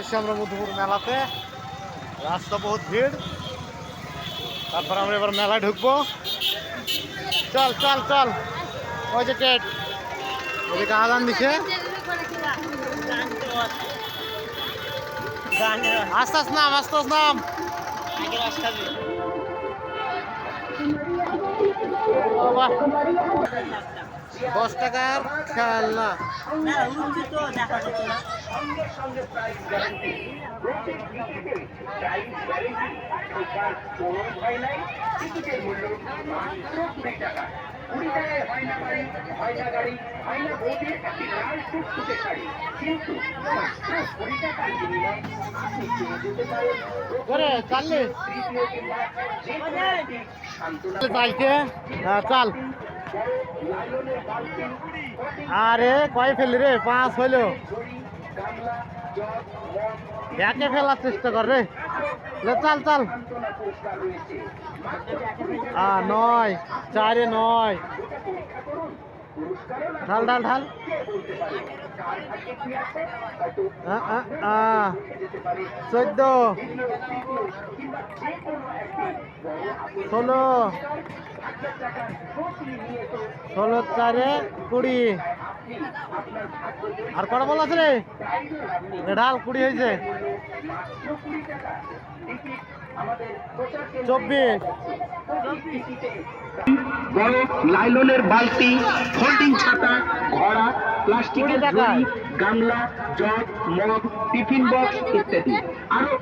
এসেছি আমরা মধুপুর মেলাতে। রাস্তা বহুত ভিড়। তারপর আমরা এবার মেলায় ঢুকবো। চল চল চল। ওই যে গেট। ওদিকে আদান দিছে। আস্তে আস্তে নাম আস্তে আস্তে নাম। বাবা, দশ টাকার খেলনা। হ্যাঁ চাল। আরে, কয় ফেলি রে? পাঁচ হইল। একে ফেলার চেষ্টা কর রে। চাল চাল। নয়, চারে নয়। ঢাল ঢাল ঢাল। চোদ্দ। ষোলো। ষোলো চারে কুড়ি। আর কটা বল আছে রে? ঢাল, কুড়ি হয়েছে। চব্বিশ। বড় লাইলনের বালতি ফোল্ডিং ছাতা ঘড়া প্লাস্টিকের ঝুড়ি গামলা জগ মগ টিফিন বক্স ইত্যাদি। আরও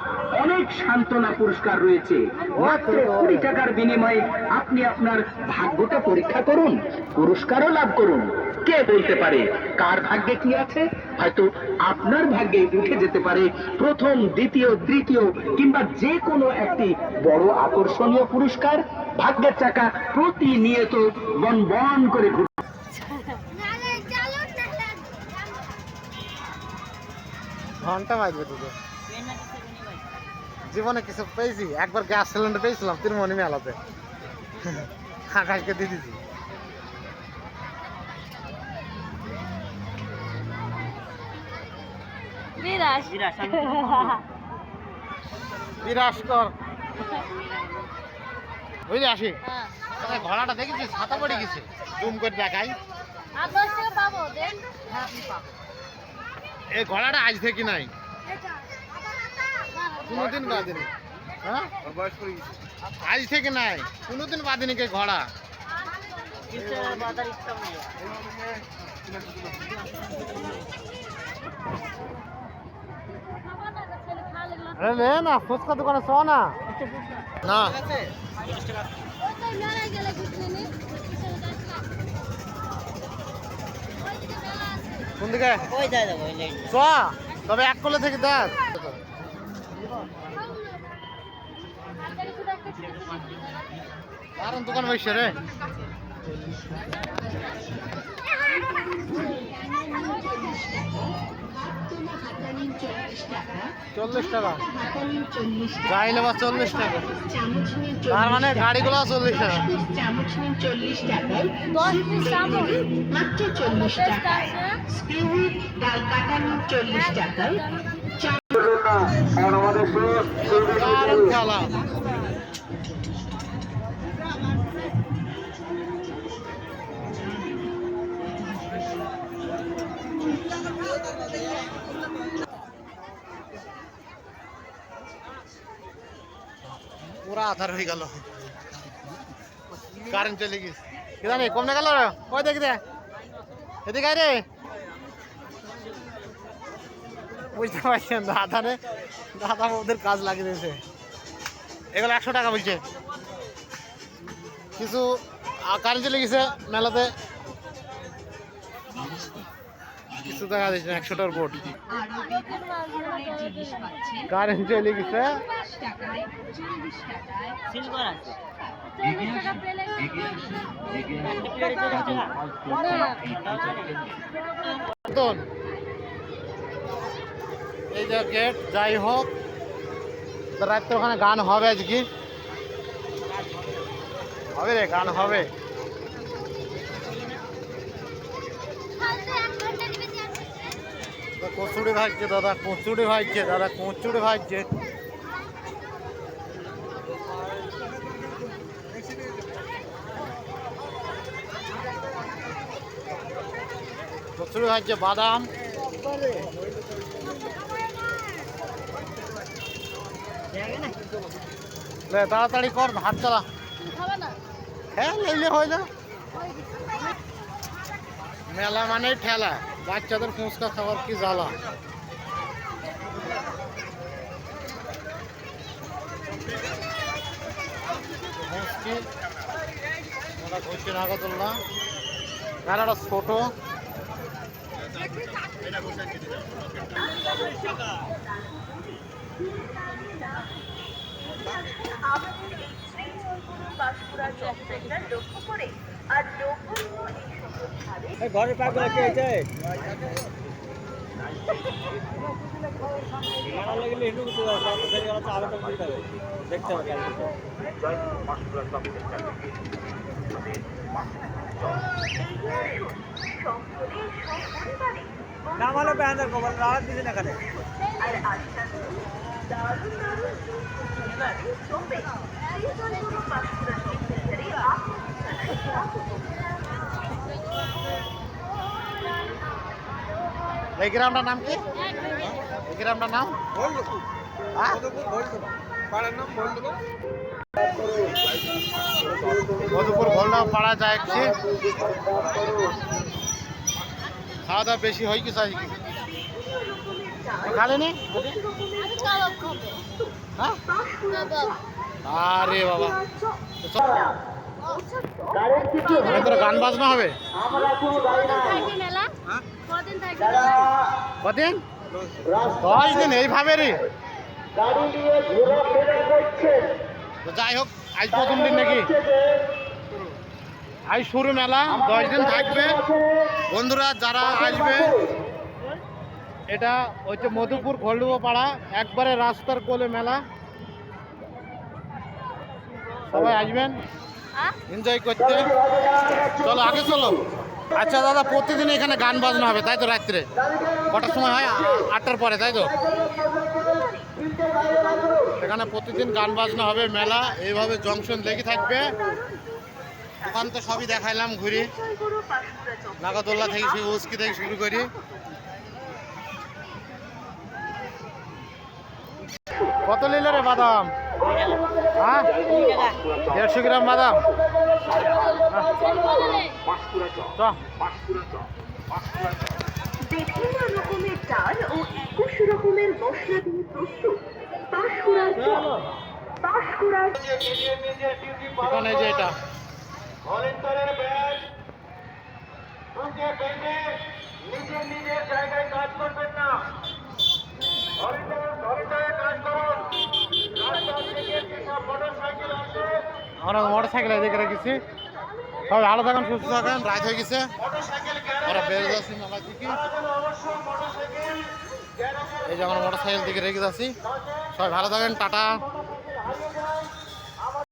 অনেক সান্ত্বনা পুরস্কার রয়েছে। মাত্র কুড়ি টাকার বিনিময়ে আপনি আপনার ভাগ্যটা পরীক্ষা করুন পুরস্কারও লাভ করুন। কে বলতে পারে? কার ভাগ্যে কি আছে? হয়তো আপনার ভাগ্যে উঠে যেতে পারে প্রথম দ্বিতীয় তৃতীয় কিংবা যে কোনো একটি বড় আকর্ষণীয় পুরস্কার। ভাগ্যের চাকা প্রতিনিয়ত বন বন করে ঘুরছে। ঘণ্টা বাজবে তোকে জীবনে কিছু পেয়েছি একবার গ্যাস সিলিন্ডার পেয়েছিলাম তিরমণি মেলাতে। আকাশকে দিয়ে দিছি বিরাস বিরাস কর। বুঝলি আসি হ্যাঁ। ঘোড়াটা দেখেছি ছাতা পড়ে গেছে। জুম করে দেখাই। আর দশ টাকা পাবো। দেন এই ঘোড়াটা আজ থেকে নাই। কোনোদিন বাঁধেনি। হ্যাঁ? আজ থেকে নাই। কোনোদিন বাঁধেনি কে ঘোড়া? লে না ফুচকা না। না। কোন দিকে চ তবে এক কলে থেকে দেখ। কারণ দোকান বসে রে। চল্লিশ টাকা। চল্লিশ টাকা। তার মানে গাড়িগুলো চল্লিশ টাকা। চামচ নিন চল্লিশ টাকায় দশ পিস চামচ মাত্র চল্লিশ ডাল কাটা নিন চল্লিশ টাকায় দারুণ খেলা। পুরা আধার হয়ে গেল। কারেন্ট চলে গেছে। জানি কমনে গেল? কই দেখি দে। এদিকে রে। বুঝতে পারছেন দাদা রে দাদা ওদের কাজ লাগিয়ে দিয়েছে। এগুলো একশো টাকা বলছে। কিছু কারেন্ট চলে গেছে, মেলাতে। কিছু দেখা দিচ্ছে একশো টাকার কারেন্ট চলে গেছে এই যে গেট যাই হোক রাত্রে ওখানে গান হবে আজকে। হবে রে গান হবে। কচুরি ভাজছে, দাদা, কচুরি ভাজছে, দাদা, কচুরি ভাজছে। কচুরি ভাজছে, বাদাম। তাড়াতাড়ি কর ভাত চালা। হ্যাঁ মেলা মানেই ঠেলা। বাচ্চাদের ফুচকা খাবার কি জ্বালা? মুসকি আমরা ঘুরছি নাগরদোল্লা। মেলাটা ছোট। ঘরের পাকগুলো কে আছে? ভালো লাগলে দিতে হবে। দেখতে হবে নাম হলো বেহান্দার খবর রাত দিছে না এখানে। এই গ্রামটার নাম কি? এই গ্রামটার নাম? হ্যাঁ? মধুপুর ভোলনা পাড়া যায় খাওয়া দাওয়া বেশি হয় কি চাই? কি খালে নি আমি কাবাব খাব হ্যাঁ? আরে বাবা। গান বাজনা হবে? কদিন? দশ দিন এইভাবে যাই হোক, আজ প্রথম দিন নাকি? আজ শুরু মেলা, দশ দিন থাকবে। বন্ধুরা, যারা আসবে, এটা হচ্ছে মধুপুর খল্ডুয়া পাড়া একবারে রাস্তার কোলে মেলা। সবাই আসবেন? এনজয় করতে। চলো, আগে চলো। আচ্ছা দাদা, প্রতিদিন এখানে গান বাজনা হবে, তাই তো রাত্রে? কটার সময় হয়? আটটার পরে, তাই তো? এখানে প্রতিদিন গান বাজনা হবে, মেলা, এইভাবে জংশন লেগে থাকবে। দোকান তো সবই দেখাইলাম, ঘুরি। নাগরদোল্লা থেকে শুরু উস্কি থেকে শুরু করি। কত নিল রে বাদাম? হ্যাঁ? দেড়শো গ্রাম বাদাম। বিভিন্ন রকমের ডাল ও একুশ রকমের মশলা দিয়ে প্রস্তুত পাঁশকুড়ার চপ পাঁশকুড়ার এখানে যে এটা। নিজের নিজের জায়গায় কাজ করবেন না আমরা মোটর সাইকেল এদিকে রেখেছি। সবাই ভালো থাকেন, সুস্থ থাকেন। রাত হয়ে গেছে। আমরা বেরো যাচ্ছি মেলা থেকে এই যে আমরা মোটর সাইকেল দিকে রেখে যাচ্ছি। সবাই ভালো থাকেন, টাটা।